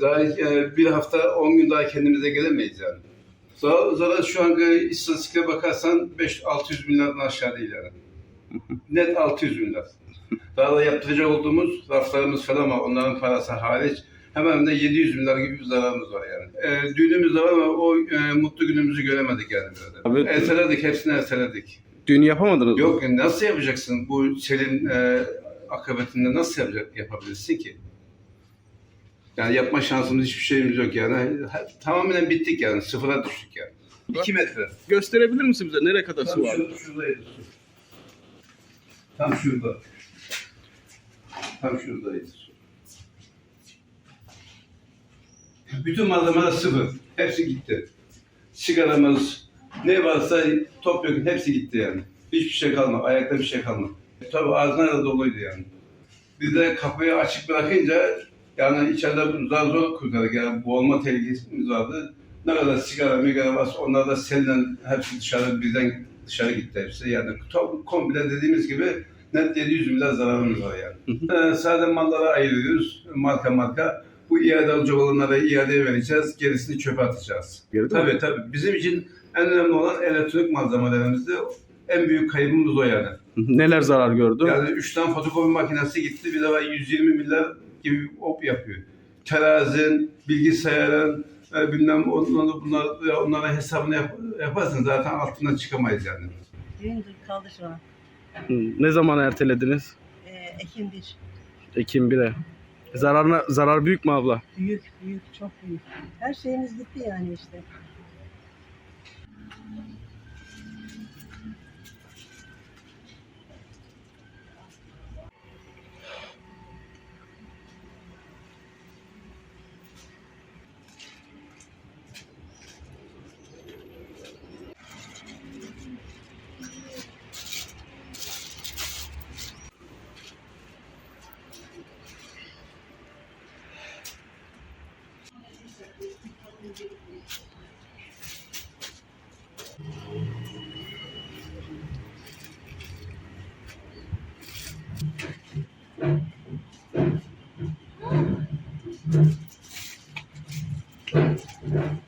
Daha yani bir hafta, 10 gün daha kendimize gelemeyiz yani. Zarar şu anki istatistiklere bakarsan 5-600 milyardan aşağı değil yani. Net 600 milyar. Daha da yaptıracak olduğumuz raflarımız falan var. Onların parası hariç. Hemen de 700 milyar gibi bir zararımız var yani. E, düğünümüz de var ama o e, mutlu günümüzü göremedik yani. Abi- Erteledik, hepsini erteledik. Düğün yapamadınız mı? Yok yani nasıl yapacaksın bu selin e, akıbetinde nasıl yapacak, yapabilirsin ki? Yani yapma şansımız hiçbir şeyimiz yok yani. Ha- Tamamen bittik yani. Sıfıra düştük yani. 2 metre. Gösterebilir misin bize nereye kadar su var? şurada, şuradaydı su. Tam şurada. Tam şuradaydı. Bütün malzemeler sıfır. Hepsi gitti. Sigaramız, ne varsa topyekun hepsi gitti yani. Hiçbir şey kalmadı. Ayakta bir şey kalmadı. Tabii ağzına da doluydu yani. Biz de kapıyı açık bırakınca yani içeride zar zor kurtardık. Yani boğulma tehlikesimiz vardı. Ne kadar sigara, migara varsa onlar da seninle hepsi dışarı birden dışarı gitti hepsi. Yani top, komple dediğimiz gibi net 700 milyar zararımız var yani. Ee, sadece mallara ayırıyoruz. Marka marka. Bu iade alacak olanlara iadeye vereceğiz. Gerisini çöpe atacağız. Geri. Tabii tabii. Bizim için en önemli olan elektronik malzemelerimizde en büyük kaybımız o yani. Neler zarar gördü? Yani 3 tane fotokopi makinesi gitti. Bir de var 120 milyar gibi op yapıyor. Terazin, bilgisayarın, e, bilmem onları, bunlar, ya onlara hesabını yap, yaparsın zaten altından çıkamayız yani. Düğündür kaldı şu an. Ne zaman ertelediniz? Ee, Ekim 1. Ekim 1'e. Zararına, zarar büyük mü abla? Büyük, büyük, çok büyük. Her şeyimiz gitti yani işte. Thank